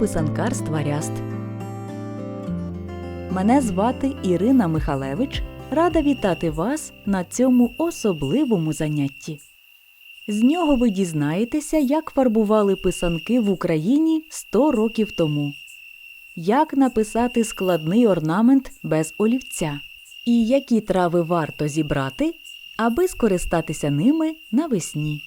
Писанкарства Ряст. Мене звати Ірина Михалевич. Рада вітати вас на цьому особливому занятті. З нього ви дізнаєтеся, як фарбували писанки в Україні 100 років тому, як написати складний орнамент без олівця, і які трави варто зібрати, аби скористатися ними навесні.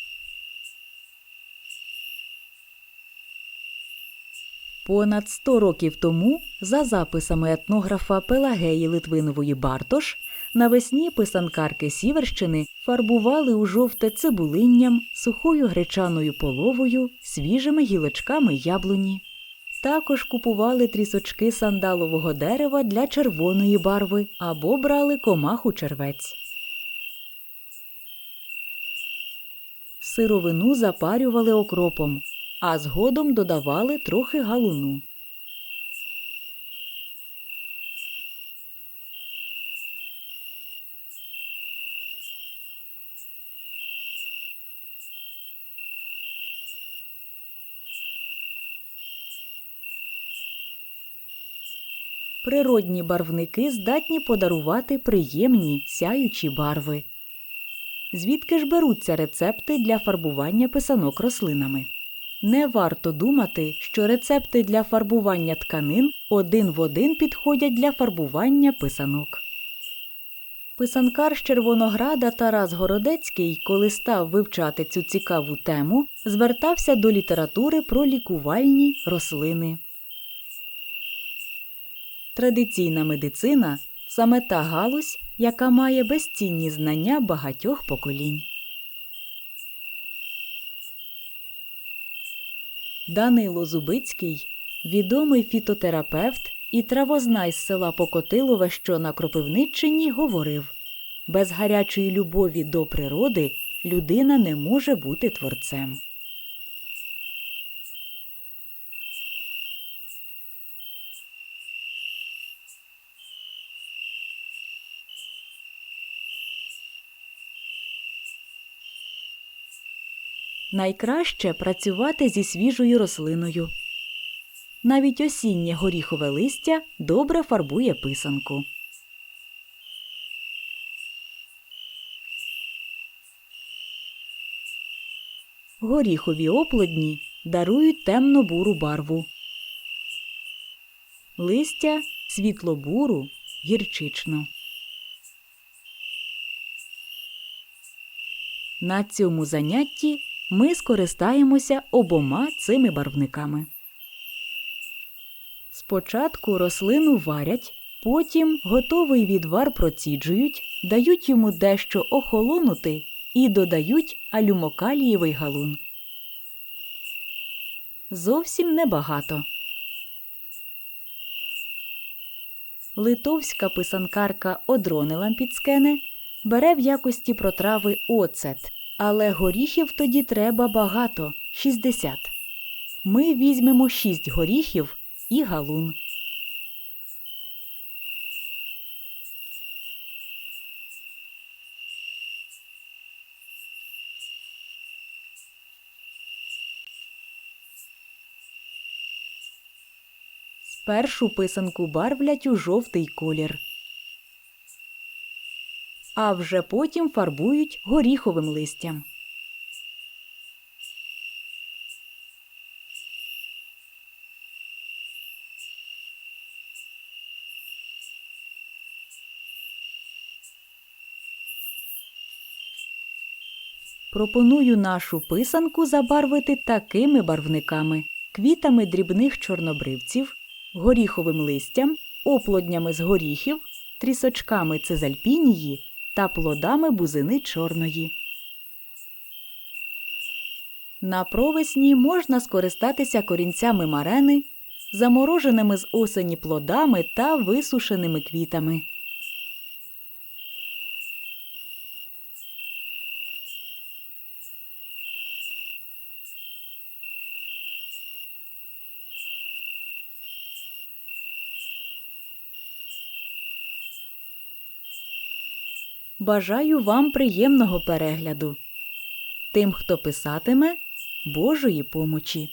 Понад 100 років тому, за записами етнографа Пелагеї Литвинової Бартош, навесні писанкарки Сіверщини фарбували у жовте цибулинням, сухою гречаною половою, свіжими гілочками яблуні. Також купували трісочки сандалового дерева для червоної барви або брали комаху червець. Сировину запарювали окропом, а згодом додавали трохи галуну. Природні барвники здатні подарувати приємні сяючі барви. Звідки ж беруться рецепти для фарбування писанок рослинами? Не варто думати, що рецепти для фарбування тканин один в один підходять для фарбування писанок. Писанкар з Червонограда Тарас Городецький, коли став вивчати цю цікаву тему, звертався до літератури про лікувальні рослини. Традиційна медицина саме та галузь, яка має безцінні знання багатьох поколінь. Данило Зубицький, відомий фітотерапевт і травознай з села Покотилове, що на Кропивниччині, говорив без гарячої любові до природи людина не може бути творцем. Найкраще працювати зі свіжою рослиною. Навіть осіннє горіхове листя добре фарбує писанку. Горіхові оплодні дарують темно-буру барву. Листя світло-буру, гірчичну. На цьому занятті ми скористаємося обома цими барвниками. Спочатку рослину варять, потім готовий відвар проціджують, дають йому дещо охолонути і додають алюмокалієвий галун. Зовсім небагато. Литовська писанкарка Одрони Лампіцкене бере в якості протрави оцет. Але горіхів тоді треба багато 60. Ми візьмемо 6 горіхів і галун. Спершу писанку барвлять у жовтий колір а вже потім фарбують горіховим листям. Пропоную нашу писанку забарвити такими барвниками квітами дрібних чорнобривців, горіховим листям, оплоднями з горіхів, трісочками цезальпінії та плодами бузини чорної. На провесні можна скористатися корінцями марени, замороженими з осені плодами та висушеними квітами. Бажаю вам приємного перегляду. Тим, хто писатиме Божої помочі.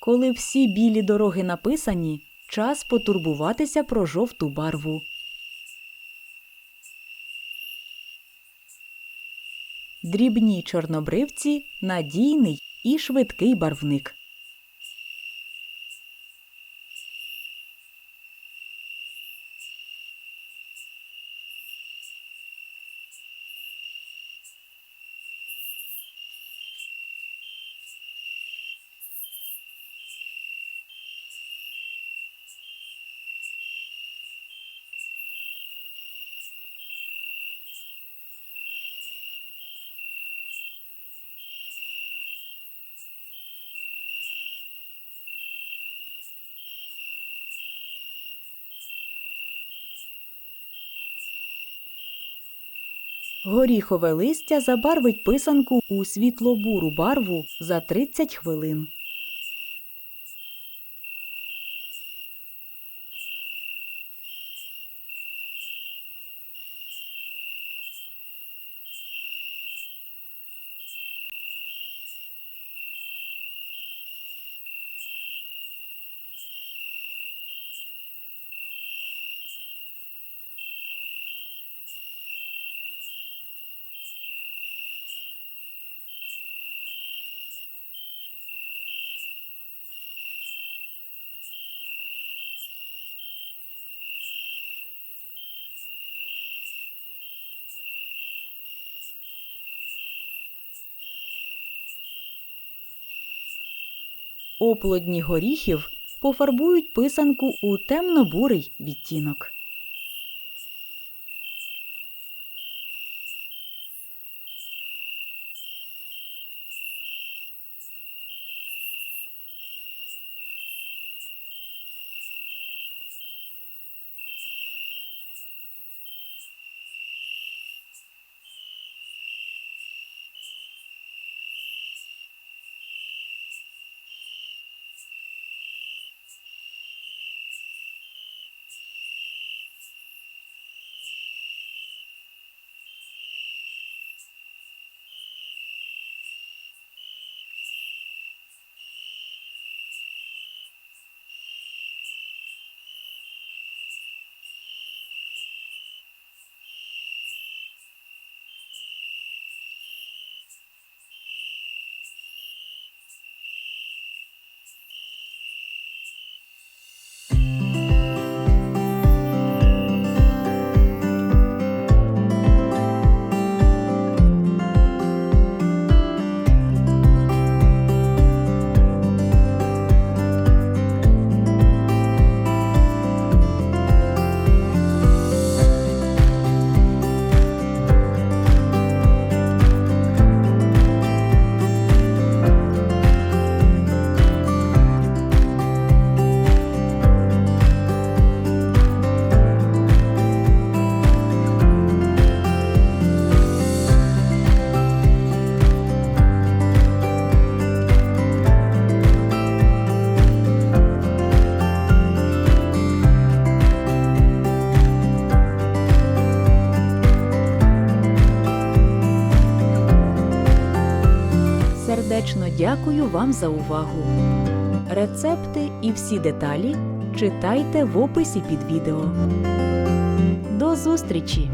Коли всі білі дороги написані, час потурбуватися про жовту барву. Дрібні чорнобривці надійний і швидкий барвник. Горіхове листя забарвить писанку у світло-буру барву за 30 хвилин. Оплодні горіхів пофарбують писанку у темно-бурий відтінок. Дякую вам за увагу. Рецепти і всі деталі читайте в описі під відео. До зустрічі!